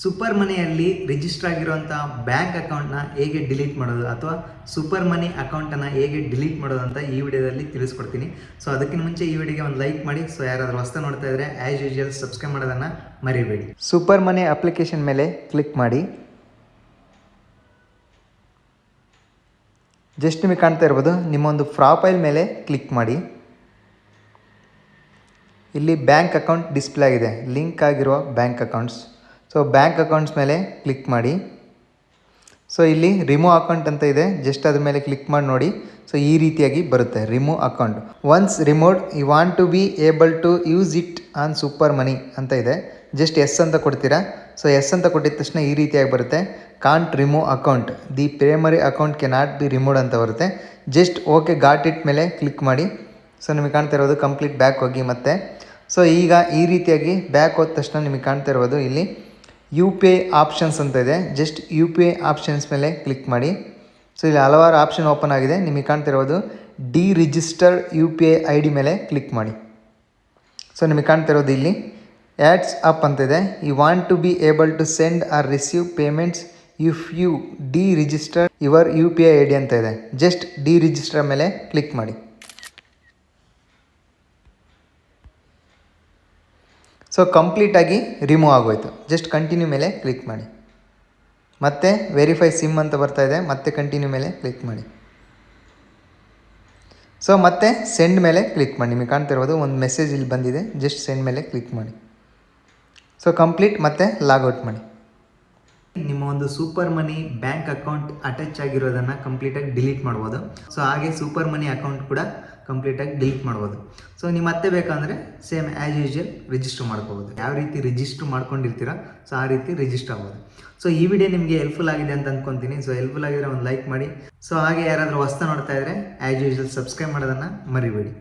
Super ಮನಿಯಲ್ಲಿ register ಆಗಿರುವಂಥ bank ಅಕೌಂಟ್ನ ಹೇಗೆ ಡಿಲೀಟ್ ಮಾಡೋದು ಅಥವಾ ಸೂಪರ್ ಮನಿ ಅಕೌಂಟನ್ನು ಹೇಗೆ ಡಿಲೀಟ್ ಮಾಡೋದು ಅಂತ ಈ ವಿಡಿಯೋದಲ್ಲಿ ತಿಳಿಸ್ಕೊಡ್ತೀನಿ. ಸೊ ಅದಕ್ಕಿಂತ ಮುಂಚೆ ಈ ವಿಡಿಯೋಗೆ ಒಂದು ಲೈಕ್ ಮಾಡಿ. ಸೊ ಯಾರಾದರೂ ಹೊಸ ನೋಡ್ತಾ ಇದ್ರೆ ಆ್ಯಸ್ ಯೂಶುವಲ್ ಸಬ್ಸ್ಕ್ರೈಬ್ ಮಾಡೋದನ್ನು ಮರಿಬೇಡಿ. ಸೂಪರ್ ಮನಿ ಅಪ್ಲಿಕೇಶನ್ ಮೇಲೆ ಕ್ಲಿಕ್ ಮಾಡಿ. ಜಸ್ಟ್ ನಿಮಗೆ ಕಾಣ್ತಾ ಇರ್ಬೋದು, ನಿಮ್ಮೊಂದು ಪ್ರೊಫೈಲ್ ಮೇಲೆ ಕ್ಲಿಕ್ ಮಾಡಿ. ಇಲ್ಲಿ ಬ್ಯಾಂಕ್ ಅಕೌಂಟ್ ಡಿಸ್ಪ್ಲೇ ಆಗಿದೆ. ಲಿಂಕ್ ಆಗಿರುವ bank accounts so bank accounts ಮೇಲೆ ಕ್ಲಿಕ್ ಮಾಡಿ. ಸೊ ಇಲ್ಲಿ ರಿಮೂವ್ ಅಕೌಂಟ್ ಅಂತ ಇದೆ. ಜಸ್ಟ್ ಅದ್ರ ಮೇಲೆ ಕ್ಲಿಕ್ ಮಾಡಿ ನೋಡಿ. ಸೊ ಈ ರೀತಿಯಾಗಿ ಬರುತ್ತೆ remove account once removed you want to be able to use it on super money ಅಂತ ಇದೆ. ಜಸ್ಟ್ ಎಸ್ ಅಂತ ಕೊಡ್ತೀರಾ? ಸೊ ಎಸ್ ಅಂತ ಕೊಟ್ಟಿದ ತಕ್ಷಣ ಈ ರೀತಿಯಾಗಿ ಬರುತ್ತೆ. Can't remove account the primary account can not be removed ಅಂತ ಬರುತ್ತೆ. ಜಸ್ಟ್ ಓಕೆ ಗಾಟ್ ಇಟ್ ಮೇಲೆ ಕ್ಲಿಕ್ ಮಾಡಿ. ಸೊ ನಿಮಗೆ ಕಾಣ್ತಾ ಇರೋದು ಕಂಪ್ಲೀಟ್ ಬ್ಯಾಕ್ ಹೋಗಿ ಮತ್ತೆ. ಸೊ ಈಗ ಈ ರೀತಿಯಾಗಿ ಬ್ಯಾಕ್ ಹೋದ ತಕ್ಷಣ ನಿಮಗೆ ಕಾಣ್ತಾ ಇರ್ಬೋದು ಇಲ್ಲಿ. ಯು ಪಿ ಐ ಆಪ್ಷನ್ಸ್ ಅಂತ ಇದೆ. Just U P I options ಮೇಲೆ ಕ್ಲಿಕ್ ಮಾಡಿ. ಸೊ ಇಲ್ಲಿ ಹಲವಾರು ಆಪ್ಷನ್ ಓಪನ್ ಆಗಿದೆ. ನಿಮಗೆ ಕಾಣ್ತಿರೋದು deregistered U P I I D ಮೇಲೆ ಕ್ಲಿಕ್ ಮಾಡಿ. ಸೊ ನಿಮಗೆ ಕಾಣ್ತಿರೋದು ಇಲ್ಲಿ. ಆ್ಯಡ್ಸ್ ಅಪ್ ಅಂತಿದೆ you want to be able to send or receive payments if you deregister your U P I I D ಅಂತ ಇದೆ. ಜಸ್ಟ್ ಡಿ ರಿಜಿಸ್ಟರ್ ಮೇಲೆ click ಮಾಡಿ. ಸೊ ಕಂಪ್ಲೀಟಾಗಿ ರಿಮೂವ್ ಆಗೋಯ್ತು. ಜಸ್ಟ್ ಕಂಟಿನ್ಯೂ ಮೇಲೆ ಕ್ಲಿಕ್ ಮಾಡಿ. ಮತ್ತೆ ವೆರಿಫೈ ಸಿಮ್ ಅಂತ ಬರ್ತಾ ಇದೆ. ಮತ್ತೆ ಕಂಟಿನ್ಯೂ ಮೇಲೆ ಕ್ಲಿಕ್ ಮಾಡಿ. ಸೊ ಮತ್ತೆ ಸೆಂಡ್ ಮೇಲೆ ಕ್ಲಿಕ್ ಮಾಡಿ. ನಿಮಗೆ ಕಾಣ್ತಿರ್ಬೋದು ಒಂದು ಮೆಸೇಜ್ ಇಲ್ಲಿ ಬಂದಿದೆ. ಜಸ್ಟ್ ಸೆಂಡ್ ಮೇಲೆ ಕ್ಲಿಕ್ ಮಾಡಿ. ಸೊ ಕಂಪ್ಲೀಟ್ ಮತ್ತೆ ಲಾಗೌಟ್ ಮಾಡಿ. ನಿಮ್ಮ ಒಂದು super money bank account attach ಆಗಿರೋದನ್ನು ಕಂಪ್ಲೀಟಾಗಿ ಡಿಲೀಟ್ ಮಾಡ್ಬೋದು. ಸೊ ಹಾಗೆ ಸೂಪರ್ ಮನಿ ಅಕೌಂಟ್ ಕೂಡ ಕಂಪ್ಲೀಟಾಗಿ ಡಿಲೀಟ್ ಮಾಡ್ಬೋದು. ಸೊ ನೀವು ಮತ್ತೆ ಬೇಕಂದರೆ ಸೇಮ್ ಆ್ಯಸ್ ಯೂಶುವಲ್ ರಿಜಿಸ್ಟರ್ ಮಾಡ್ಕೋಬೋದು. ಯಾವ ರೀತಿ ರಿಜಿಸ್ಟರ್ ಮಾಡ್ಕೊಂಡಿರ್ತೀರ ಸೊ ಆ ರೀತಿ ರಿಜಿಸ್ಟರ್ ಆಗ್ಬೋದು. ಸೊ ಈ ವಿಡಿಯೋ ನಿಮಗೆ ಹೆಲ್ಪ್ಫುಲ್ ಆಗಿದೆ ಅಂತ ಅನ್ಕೊಂತೀನಿ. ಸೊ ಹೆಲ್ಪ್ಫುಲ್ ಆಗಿದ್ರೆ ಒಂದು ಲೈಕ್ ಮಾಡಿ. ಸೊ ಹಾಗೆ ಯಾರಾದರೂ ಹೊಸ್ತಾ ನೋಡ್ತಾ ಇದ್ದರೆ ಆ್ಯಸ್ ಯೂಶುವಲ್ ಸಬ್ಸ್ಕ್ರೈಬ್ ಮಾಡೋದನ್ನು ಮರಿಬೇಡಿ.